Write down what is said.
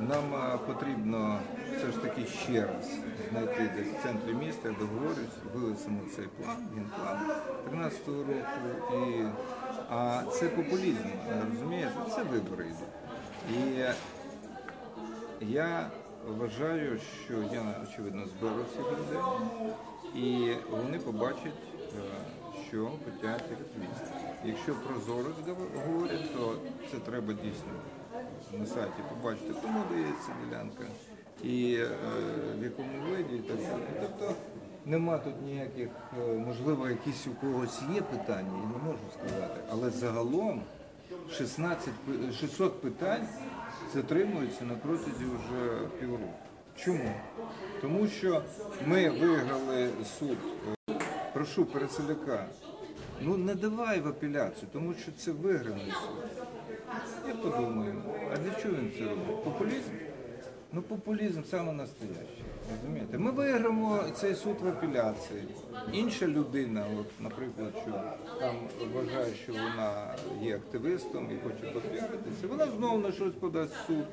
Нам е, потрібно все ж таки ще раз знайти десь в центрі міста, я договорюсь, вивесимо цей план, генплан 13 року. І, а це популізм, розумієте? Це вибори йдуть. І я вважаю, що я очевидно зберу всіх людей, і вони побачать, е, що хочуть активісти. Якщо прозорість гов- говорять, то це треба дійсно на сайті побачити, кому дається ділянка і е, в якому виді і так далі. Тобто нема тут ніяких, е, можливо, якісь у когось є питання, я не можу сказати, але загалом 16, 600 питань затримуються на протязі вже півроку. Чому? Тому що ми виграли суд. е, Прошу переселяка. Ну не давай в апеляцію, тому що це виграний суд. Я подумаю, а для чого він це робить? Популізм? Ну популізм саме настоящий. Розумієте? Ми виграємо цей суд в апеляції. Інша людина, от, наприклад, що там вважає, що вона є активістом і хоче попіаритися, вона знову на щось подасть в суд.